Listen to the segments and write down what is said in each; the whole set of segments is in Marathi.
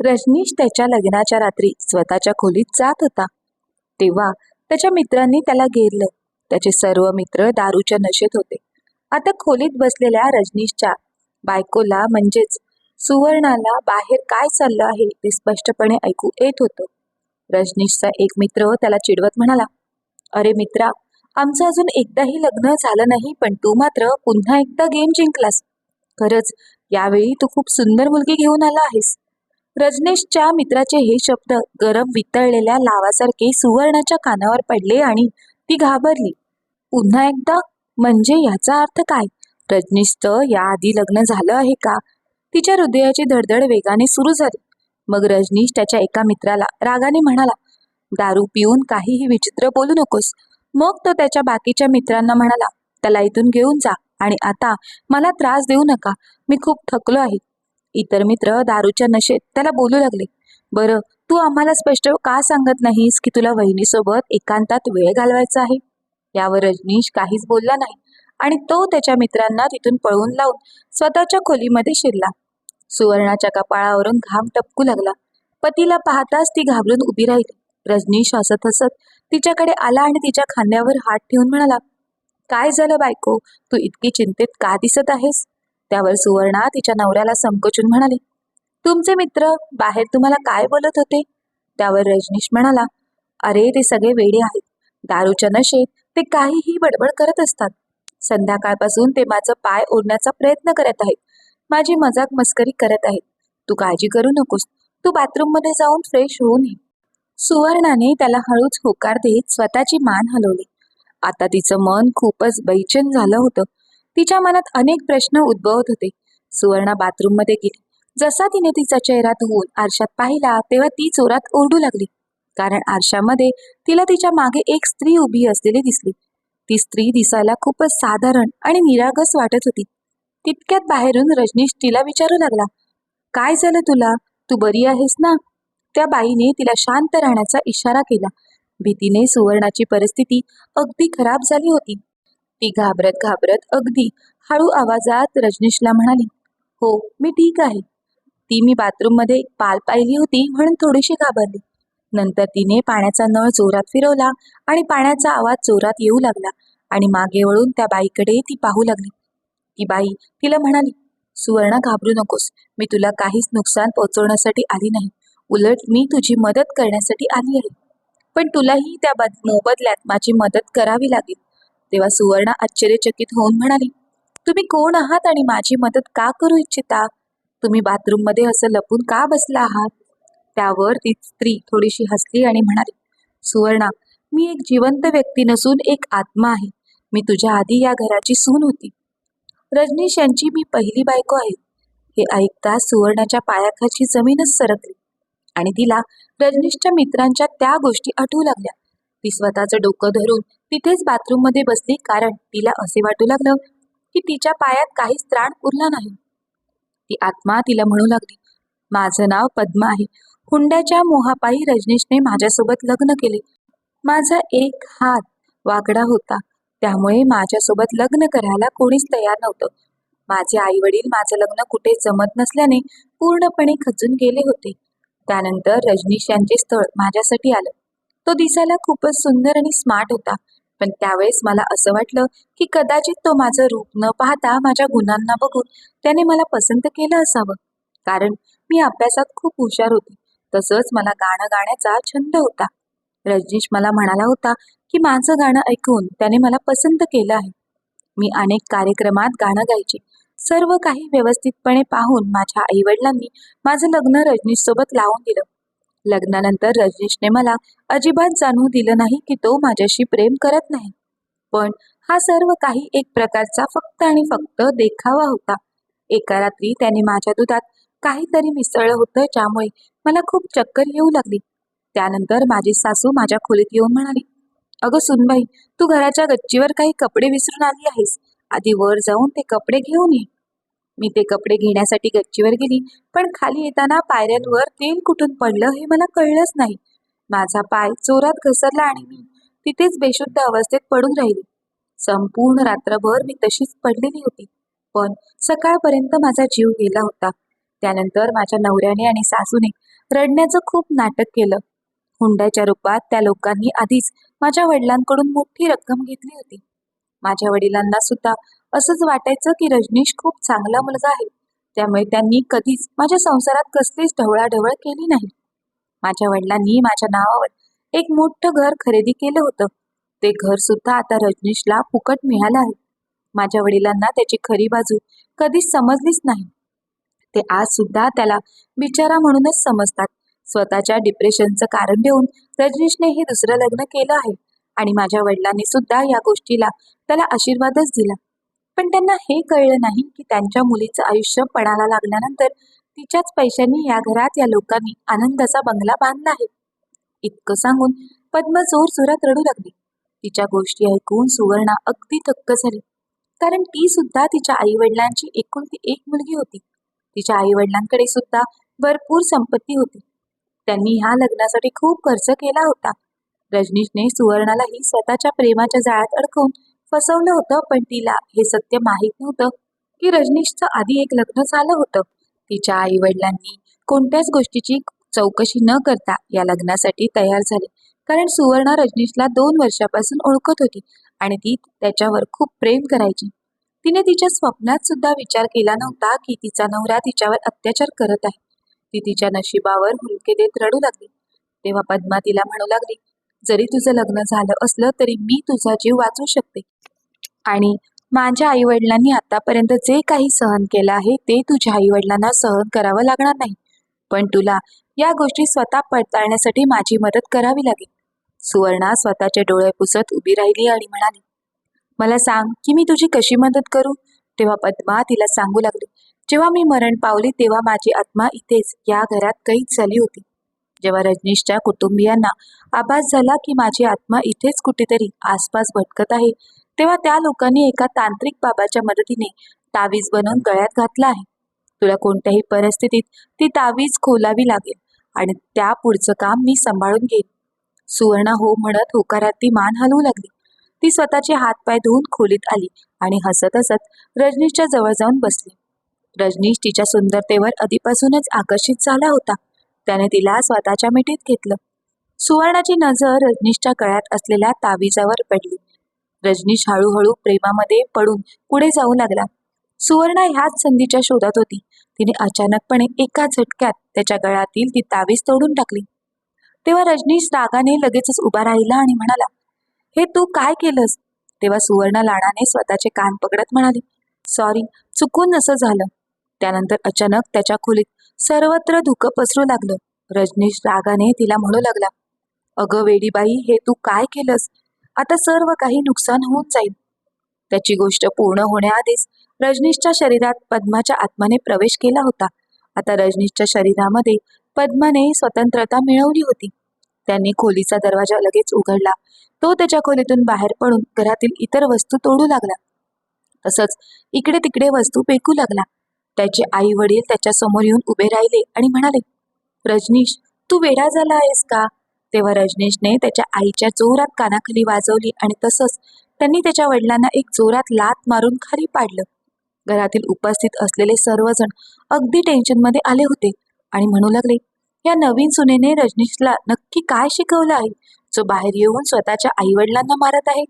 रजनीश त्याच्या लग्नाच्या रात्री स्वतःच्या खोलीत जात होता. तेव्हा त्याच्या मित्रांनी त्याला घेरलं. त्याचे सर्व मित्र दारूच्या नशेत होते. आता खोलीत बसलेल्या रजनीशच्या बायकोला म्हणजेच सुवर्णाला बाहेर काय चाललं आहे ते स्पष्टपणे ऐकू येत होतं. रजनीशचा एक मित्र त्याला चिडवत म्हणाला अरे मित्रा आमचं अजून एकदाही लग्न झालं नाही पण तू मात्र पुन्हा एकदा गेम जिंकलास. खरंच यावेळी तू खूप सुंदर मुलगी घेऊन आला आहेस. रजनीशच्या मित्राचे हे शब्द गरम वितळलेल्या लावासारखे सुवर्णाच्या कानावर पडले आणि ती घाबरली. पुन्हा एकदा म्हणजे याचा अर्थ काय? रजनीशचं याआधी लग्न झालं आहे का? तिच्या हृदयाची धडधड वेगाने सुरू झाली. मग रजनीश त्याच्या एका मित्राला रागाने म्हणाला दारू पिऊन काहीही विचित्र बोलू नकोस. मग तो त्याच्या बाकीच्या मित्रांना म्हणाला त्याला इथून घेऊन जा आणि आता मला त्रास देऊ नका. मी खूप थकलो आहे. इतर मित्र दारूच्या नशेत त्याला बोलू लागले. बरं तू आम्हाला स्पष्ट का सांगत नाहीस की तुला वहिनीसोबत एकांतात वेळ घालवायचा आहे? यावर रजनीश काहीच बोलला नाही आणि तो त्याच्या मित्रांना तिथून पळवून लावून स्वतःच्या खोलीमध्ये शिरला. सुवर्णाच्या कपाळावरून घाम टपकू लागला. पतीला पाहताच ती घाबरून उभी राहिली. रजनीश हसत हसत तिच्याकडे आला आणि तिच्या खांद्यावर हात ठेवून म्हणाला काय झालं बायको? तू इतकी चिंतेत का दिसत आहेस? त्यावर सुवर्णा तिच्या नवऱ्याला संकोचून म्हणाली तुमचे मित्र बाहेर तुम्हाला काय बोलत होते? त्यावर रजनीश म्हणाला अरे ते सगळे वेडे आहेत. दारूच्या नशेत ते काहीही बडबड करत असतात. संध्याकाळपासून ते माझं पाय ओढण्याचा प्रयत्न करत आहेत. माझी मजाक मस्करी करत आहेत. तू काळजी करू नकोस. तू बाथरूममध्ये जाऊन फ्रेश होऊन ये. सुवर्णाने त्याला हळूच होकार देत स्वतःची मान हलवली. आता तिचं मन खूपच बैचन झालं होतं. तिच्या मनात अनेक प्रश्न उद्भवत होते. सुवर्णा बाथरूममध्ये गेली. जसा तिने तिचा चेहरा धुवून आरशात पाहिला तेव्हा ती जोरात ओरडू लागली. कारण आरशामध्ये तिला तिच्यामागे एक स्त्री उभी असलेली दिसली. ती स्त्री दिसायला खूपच साधारण आणि निरागस वाटत होती. तितक्यात बाहेरून रजनीश तिला विचारू लागला काय झालं तुला? तू बरी आहेस ना? त्या बाईने तिला शांत राहण्याचा इशारा केला. भीतीने सुवर्णाची परिस्थिती अगदी खराब झाली होती. ती घाबरत घाबरत अगदी हळू आवाजात रजनीशला म्हणाली हो मी ठीक आहे. ती मी बाथरूममध्ये पाल पाहिली होती म्हणून थोडीशी घाबरली. नंतर तिने पाण्याचा नळ जोरात फिरवला आणि पाण्याचा आवाज जोरात येऊ लागला आणि मागे वळून त्या बाईकडे ती पाहू लागली. ती बाई तिला म्हणाली सुवर्णा घाबरू नकोस. मी तुला काहीच नुकसान पोहोचवण्यासाठी आली नाही. उलट मी तुझी मदत करण्यासाठी आली आहे. पण तुलाही त्या बद मोबदल्यात माझी मदत करावी लागेल. तेव्हा सुवर्णा आश्चर्यचकित होऊन म्हणाली तुम्ही कोण आहात आणि माझी मदत का करू इच्छिता? तुम्ही बाथरूममध्ये असं लपून का बसला आहात? त्यावर ती स्त्री थोडीशी हसली आणि म्हणाली सुवर्णा मी एक जिवंत व्यक्ती नसून एक आत्मा आहे. मी तुझ्या आधी या घराची सून होती. रजनीश यांची मी पहिली बायको आहे. हे ऐकताच सुवर्णाच्या पायाखाची जमीनच सरकली आणि तिला रजनीशच्या मित्रांच्या त्या गोष्टी आठवू लागल्या. ती स्वतःचं डोकं धरून तिथेच बाथरूममध्ये बसली कारण तिला असे वाटू लागलं की तिच्या पायात काहीच त्राण उरला नाही. ती आत्मा तिला म्हणू लागली माझं नाव पद्मा आहे. हुंड्याच्या मोहापायी रजनीशने माझ्यासोबत लग्न केले. माझा एक हात वागडा होता. त्यामुळे माझ्यासोबत लग्न करायला कोणीच तयार नव्हतं. माझे आई वडील माझं लग्न कुठे जमत नसल्याने पूर्णपणे खचून गेले होते. त्यानंतर रजनीश यांचे स्थळ माझ्यासाठी आलं. तो दिसायला खूपच सुंदर आणि स्मार्ट होता. पण त्यावेळेस मला असं वाटलं की कदाचित तो माझं रूप न पाहता माझ्या गुणांना बघून त्याने मला पसंत केलं असावं. कारण मी अभ्यासात खूप हुशार होती. तसंच मला गाणं गाण्याचा छंद होता. रजनीश मला म्हणाला होता की माझं गाणं ऐकून त्याने मला पसंत केलं आहे. मी अनेक कार्यक्रमात गाणं गायचे. सर्व काही व्यवस्थितपणे पाहून माझ्या आईवडिलांनी माझं लग्न रजनीश सोबत लावून दिलं. लग्नानंतर रजनीशने मला अजिबात जाणू दिलं नाही की तो माझ्याशी प्रेम करत नाही. पण हा सर्व काही एक प्रकारचा फक्त आणि फक्त देखावा होता. एका रात्री त्याने माझ्या दुधात काहीतरी मिसळलं होतं ज्यामुळे मला खूप चक्कर येऊ लागली. त्यानंतर माझी सासू माझ्या खोलीत येऊन म्हणाली अगं सुनबाई तू घराच्या गच्चीवर काही कपडे विसरून आली आहेस. आधी वर जाऊन ते कपडे घेऊन ये. मी ते कपडे घेण्यासाठी गच्चीवर गेली पण खाली येताना पायऱ्यांवर तेल कुठून पडलं हे मला कळलंच नाही. माझा पाय जोरात घसरला आणि मी तिथेच बेशुद्ध अवस्थेत पडून राहिली. संपूर्ण रात्रभर मी तशीच पडलेली होती पण सकाळपर्यंत माझा जीव गेला होता. त्यानंतर माझ्या नवऱ्याने आणि सासूने रडण्याचं खूप नाटक केलं. हुंड्याच्या रूपात त्या लोकांनी आधीच माझ्या वडिलांकडून मोठी रक्कम घेतली होती. माझ्या वडिलांना सुद्धा असंच वाटायचं की रजनीश खूप चांगला मुलगा आहे. त्यामुळे त्यांनी कधीच माझ्या संसारात कसलीच ढवळाढवळ केली नाही. माझ्या वडिलांनी माझ्या नावावर एक मोठं घर खरेदी केलं होतं. ते घर सुद्धा आता रजनीशला फुकट मिळालं आहे. माझ्या वडिलांना त्याची खरी बाजू कधीच समजलीच नाही. ते आज सुद्धा त्याला बिचारा म्हणूनच समजतात. स्वतःच्या डिप्रेशनचं कारण देऊन रजनीशने हे दुसरं लग्न केलं आहे. आणि माझ्या वडिलांनी सुद्धा या गोष्टीला त्याला आशीर्वादच दिला. पण त्यांना हे कळलं नाही की त्यांच्या मुलीचं आयुष्य पणाला लागल्यानंतर तिच्याच पैशांनी या घरात या लोकांनी आनंदाचा बंगला बांधला आहे. इतकं सांगून पद्म जोर जोरात रडू लागली. तिच्या गोष्टी ऐकून सुवर्णा अगदी थक्क झाली. कारण ती सुद्धा तिच्या आई वडिलांची एकुलती एक मुलगी होती. तिच्या आई वडिलांकडे सुद्धा भरपूर संपत्ती होती. त्यांनी ह्या लग्नासाठी खूप खर्च केला होता. रजनीशने सुवर्णालाही स्वतःच्या प्रेमाच्या जाळ्यात अडकवून फसवलं होतं पण तिला हे सत्य माहीत नव्हतं की रजनीशचं आधी एक लग्न झालं होतं. तिच्या आई वडिलांनी कोणत्याच गोष्टीची चौकशी न करता या लग्नासाठी तयार झाले. कारण सुवर्णा रजनीशला दोन वर्षापासून ओळखत होती आणि ती त्याच्यावर खूप प्रेम करायची. तिने तिच्या स्वप्नात सुद्धा विचार केला नव्हता की तिचा नवरा तिच्यावर अत्याचार करत आहे. ती तिच्या नशिबावर हुलके देत रडू लागली. तेव्हा पद्मा तिला म्हणू लागली जरी तुझं लग्न झालं असलं तरी मी तुझा जीव वाचू शकते. आणि माझ्या आई वडिलांनी आतापर्यंत जे काही सहन केलं आहे ते तुझ्या आई वडिलांना सहन करावं लागणार नाही. पण तुला या गोष्टी स्वतः पडताळण्यासाठी माझी मदत करावी लागेल. सुवर्णा स्वतःचे डोळे पुसत उभी राहिली आणि म्हणाली मला सांग की मी तुझी कशी मदत करू? तेव्हा पद्मा तिला सांगू लागली जेव्हा मी मरण पावली तेव्हा माझी आत्मा इथेच या घरात कैद झाली होती. जेव्हा रजनीशच्या कुटुंबियांना आभास झाला की माझी आत्मा इथेच कुठेतरी आसपास भटकत आहे तेव्हा त्या लोकांनी एका तांत्रिक बाबाच्या मदतीने तावीज बनवून गळ्यात घातला आहे. तुला कोणत्याही परिस्थितीत ती तावीज खोलावी लागेल आणि त्या पुढचं काम मी सांभाळून घेईन. सुवर्णा हो म्हणत होकारात ती मान हलवू लागली. ती स्वतःचे हातपाय धुवून खोलीत आली आणि हसत हसत रजनीशच्या जवळ जाऊन बसली. रजनीश तिच्या सुंदरतेवर आधीपासूनच आकर्षित झाला होता. त्याने तिला स्वतःच्या मिठीत घेतलं. सुवर्णाची नजर रजनीशच्या गळ्यात असलेल्या ताविजावर पडली. रजनीश हळूहळू प्रेमामध्ये पडून पुढे जाऊ लागला. सुवर्णा ह्याच संधीच्या शोधात होती. तिने अचानकपणे एका झटक्यात त्याच्या गळ्यातील ती तावीज तोडून टाकली. तेव्हा रजनीश रागाने लगेचच उभा राहिला आणि म्हणाला हे तू काय केलंस? तेव्हा सुवर्ण लाडाने स्वतःचे कान पकडत म्हणाली सॉरी चुकून असं झालं. त्यानंतर अचानक त्याच्या खोलीत सर्वत्र धुकं पसरू लागलं. रजनीश रागाने तिला म्हणू लागला अगं वेडीबाई हे तू काय केलंस? आता सर्व काही नुकसान होऊन जाईल. त्याची गोष्ट पूर्ण होण्याआधीच रजनीशच्या शरीरात पद्माच्या आत्माने प्रवेश केला होता. आता रजनीशच्या शरीरामध्ये पद्माने स्वतंत्रता मिळवली होती. त्यांनी खोलीचा दरवाजा लगेच उघडला. तो त्याच्या खोलीतून बाहेर पडून घरातील इतर वस्तू तोडू लागला. तसंच इकडे तिकडे वस्तू फेकू लागला. त्याचे आई वडील त्याच्यासमोर येऊन उभे राहिले आणि म्हणाले रजनीश तू वेडा झाला आहेस का? तेव्हा रजनीशने त्याच्या आईच्या जोरात कानाखाली वाजवली आणि तसंच त्यांनी त्याच्या वडिलांना एक जोरात लात मारून खाली पाडलं. घरातील उपस्थित असलेले सर्वजण अगदी टेन्शनमध्ये आले होते आणि म्हणू लागले या नवीन सुनेने रजनीशला नक्की काय शिकवलं आहे जो बाहेर येऊन स्वतःच्या आई वडिलांना मारत आहे?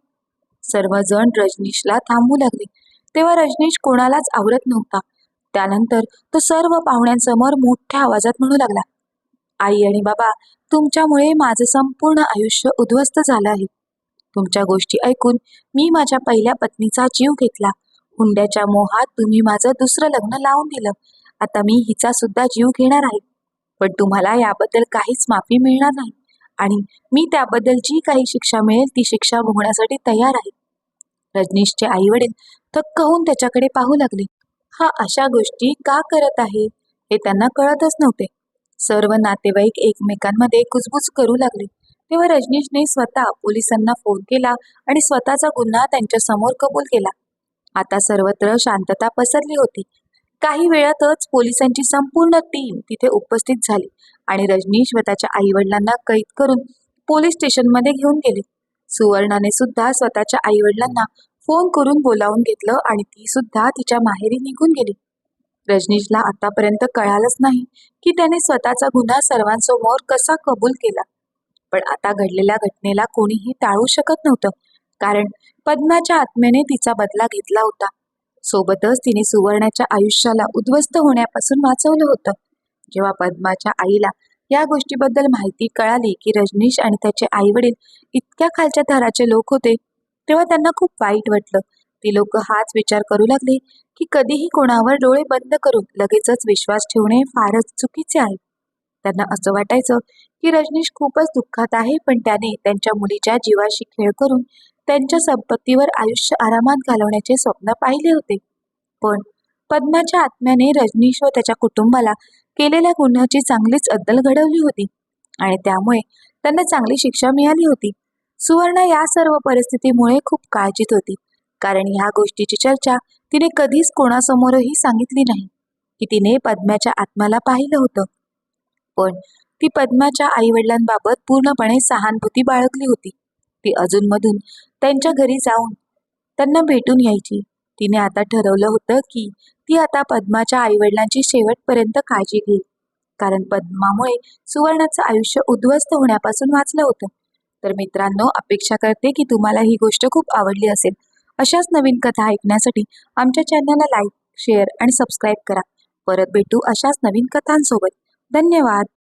सर्वजण रजनीशला थांबू लागले. तेव्हा रजनीश कोणालाच आवरत नव्हता. त्यानंतर तो सर्व पाहुण्यांसमोर मोठ्या आवाजात म्हणू लागला आई आणि बाबा तुमच्यामुळे माझं संपूर्ण आयुष्य उद्ध्वस्त झालं आहे. तुमच्या गोष्टी ऐकून मी माझ्या पहिल्या पत्नीचा जीव घेतला. हुंड्याच्या मोहात तुम्ही माझं दुसरं लग्न लावून दिलं. आता मी हिचा सुद्धा जीव घेणार आहे. पण तुम्हाला याबद्दल काहीच माफी मिळणार नाही. आणि मी त्याबद्दल जी काही शिक्षा मिळेल ती शिक्षा भोगण्यासाठी तयार आहे. रजनीशचे आई वडील थक्क होऊन त्याच्याकडे पाहू लागले. हा अशा गोष्टी का करत आहे हे त्यांना कळतच नव्हते. सर्व नातेवाईक एकमेकांमध्ये कुजबुज करू लागले. तेव्हा रजनीशने स्वतः पोलिसांना फोन केला आणि स्वतःचा गुन्हा त्यांच्यासमोर कबूल केला. आता सर्वत्र शांतता पसरली होती. काही वेळातच पोलिसांची संपूर्ण टीम तिथे उपस्थित झाली आणि रजनीश व त्याच्या आई वडिलांना कैद करून पोलीस स्टेशनमध्ये घेऊन गेले. सुवर्णाने सुद्धा स्वतःच्या आई वडिलांना फोन करून बोलावून घेतलं आणि ती सुद्धा तिच्या माहेरी निघून गेली. रजनीशला आतापर्यंत कळालंच नाही की त्याने स्वतःचा गुन्हा सर्वांसमोर कसा कबूल केला. पण आता घडलेल्या घटनेला कोणीही टाळू शकत नव्हतं कारण पद्माच्या आत्म्याने तिचा बदला घेतला होता. सोबतच तिने सुवर्णाच्या आयुष्याला उद्ध्वस्त होण्यापासून वाचवलं होतं. जेव्हा पद्माच्या आईला या गोष्टीबद्दल माहिती कळाली की रजनीश आणि त्याचे आई वडील इतक्या खालच्या थराचे लोक होते तेव्हा त्यांना खूप वाईट वाटलं. ती लोक हाच विचार करू लागले की कधीही कोणावर डोळे बंद करून लगेचच विश्वास ठेवणे फारच चुकीचे आहे. त्यांना असं वाटायचं की रजनीश खूपच दुःखात आहे पण त्याने त्यांच्या मुलीच्या जीवाशी खेळ करून त्यांच्या संपत्तीवर आयुष्य आरामात घालवण्याचे स्वप्न पाहिले होते. पण पद्माच्या आत्म्याने रजनीश व त्याच्या कुटुंबाला केलेल्या गुन्ह्याची चांगलीच अद्दल घडवली होती आणि त्यामुळे त्यांना चांगली शिक्षा मिळाली होती. सुवर्ण या सर्व परिस्थितीमुळे खूप काळजीत होती. कारण ह्या गोष्टीची चर्चा तिने कधीच कोणासमोरही सांगितली नाही. की तिने पद्माच्या आत्म्याला पाहिलं होतं. पण ती पद्माच्या आईवडिलांबाबत पूर्णपणे सहानुभूती बाळगली होती. ती अजूनमधून त्यांच्या घरी जाऊन त्यांना भेटून यायची. तिने आता ठरवलं होतं की ती आता पद्माच्या आईवडिलांची शेवटपर्यंत काळजी घेईल. कारण पद्मामुळे सुवर्णाचं आयुष्य उद्ध्वस्त होण्यापासून वाचलं होतं. तर मित्रांनो अपेक्षा करते की तुम्हाला ही गोष्ट खूप आवडली असेल. अशाच नवीन कथा ऐकण्यासाठी आमच्या चॅनलला लाईक शेअर आणि सबस्क्राईब करा. परत भेटू अशाच नवीन कथांसोबत. धन्यवाद!